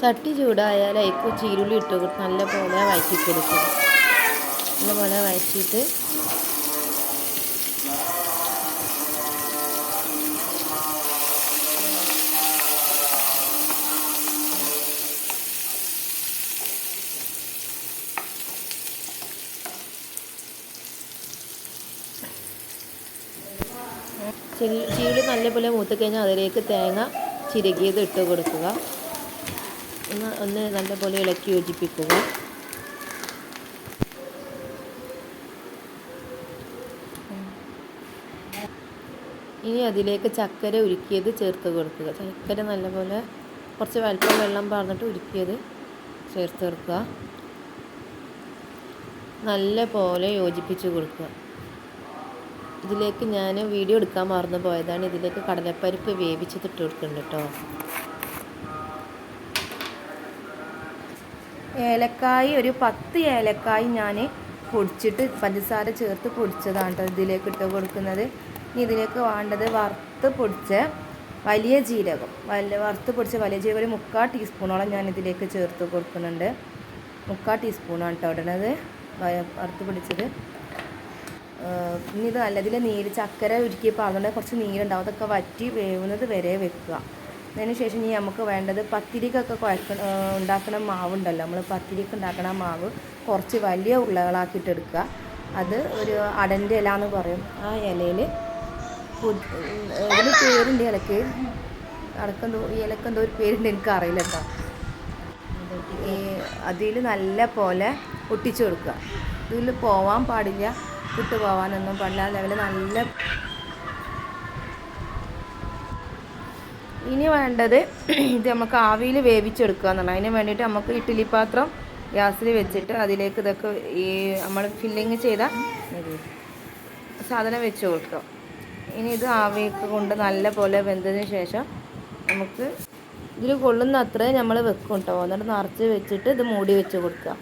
ചട്ടി ചൂടായാൽ അതിക്ക് ചീരുള്ളി ഇട്ട് കൊടുത്ത് നല്ലപോലെ കൊടുക്കുക നല്ലപോലെ വഴറ്റിയിട്ട് ചീട് നല്ലപോലെ മൂത്ത് കഴിഞ്ഞാൽ അതിലേക്ക് തേങ്ങ ചിരകിയത് ഇട്ട് കൊടുക്കുക. ഒന്ന് ഒന്ന് നല്ലപോലെ ഇളക്കി യോജിപ്പിക്കുക. ഇനി അതിലേക്ക് ചക്കര ഉരുക്കിയത് ചേർത്ത് കൊടുക്കുക. ചക്കര നല്ലപോലെ കുറച്ച് വലിപ്പം വെള്ളം പാർന്നിട്ട് ഉരുക്കിയത് ചേർത്ത് കൊടുക്കുക. നല്ല പോലെ യോജിപ്പിച്ച് കൊടുക്കുക. ഇതിലേക്ക് ഞാൻ വീഡിയോ എടുക്കാൻ മറന്നു പോയതാണ് ഇതിലേക്ക് കടലപ്പരിപ്പ് വേവിച്ചിട്ട് ഇട്ട് കൊടുക്കുന്നുണ്ട് കേട്ടോ. ഏലക്കായി ഒരു പത്ത് ഏലക്കായി ഞാൻ പൊടിച്ചിട്ട് പഞ്ചസാര ചേർത്ത് പൊടിച്ചതാണ് കേട്ടോ ഇതിലേക്ക് ഇട്ട് കൊടുക്കുന്നത്. ഇനി ഇതിലേക്ക് വേണ്ടത് വറുത്ത് പൊടിച്ച വലിയ ജീരകം. വലിയ വറുത്ത് പൊടിച്ച വലിയ ജീരകം ഒരു മുക്കാൽ ടീസ്പൂണോളം ഞാൻ ഇതിലേക്ക് ചേർത്ത് കൊടുക്കുന്നുണ്ട്. മുക്കാൽ ടീസ്പൂണാണ് കേട്ടോ ഇടണത്. വറുത്ത് പൊടിച്ചത്. ഇനി ഇത് നല്ലതിൽ നീര് ചക്കര ഉരുക്കിയപ്പോൾ അതുകൊണ്ട് കുറച്ച് നീരുണ്ടാവും. അതൊക്കെ വറ്റി വേവുന്നത് വരെ വെക്കുക. അതിന് ശേഷം ഇനി നമുക്ക് വേണ്ടത് പത്തിരിക്കൊക്കെ കുഴക്ക ഉണ്ടാക്കുന്ന മാവുണ്ടല്ലോ. നമ്മൾ പത്തിരിക്ക് ഉണ്ടാക്കുന്ന മാവ് കുറച്ച് വലിയ ഉരുളകളാക്കിയിട്ട് എടുക്കുക. അത് ഒരു അടന്റെ ഇല എന്ന് പറയും. ആ ഇലയിൽ ഇതിന് പേരുണ്ട് ഇലക്ക്. അടക്കെന്തോ ഈ ഇലക്കെന്തോ ഒരു പേരുണ്ട് എനിക്ക് അറിയില്ല കേട്ടോ അതിൽ നല്ല പോലെ ഒട്ടിച്ചു കൊടുക്കുക. ഇതിൽ പോവാൻ പാടില്ല വിട്ടു പോകാനൊന്നും പാടില്ല ലെവൽ നല്ല ഇനി വേണ്ടത് ഇത് നമുക്ക് ആവിയിൽ വേവിച്ചെടുക്കുക എന്നാണ് അതിന് വേണ്ടിയിട്ട് നമുക്ക് ഇഡ്ഡലി പാത്രം ഗ്യാസിൽ വെച്ചിട്ട് അതിലേക്ക് ഇതൊക്കെ ഈ നമ്മൾ ഫില്ലിങ് ചെയ്ത സാധനം വെച്ച് കൊടുക്കുക. ഇനി ഇത് ആവിയൊക്കെ കൊണ്ട് നല്ല പോലെ വെന്തതിന് ശേഷം നമുക്ക് ഇതിൽ കൊള്ളുന്ന അത്രയും നമ്മൾ വെക്കും കേട്ടോ എന്നിട്ട് നിറച്ച് വെച്ചിട്ട് ഇത് മൂടി വെച്ച് കൊടുക്കുക.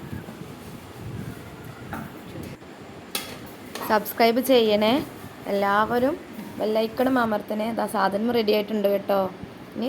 സബ്സ്ക്രൈബ് ചെയ്യണേ. എല്ലാവരും വെല്ലൈക്കണം അമർത്തണേ. സാധനം റെഡി ആയിട്ടുണ്ട് കേട്ടോ. ഇനി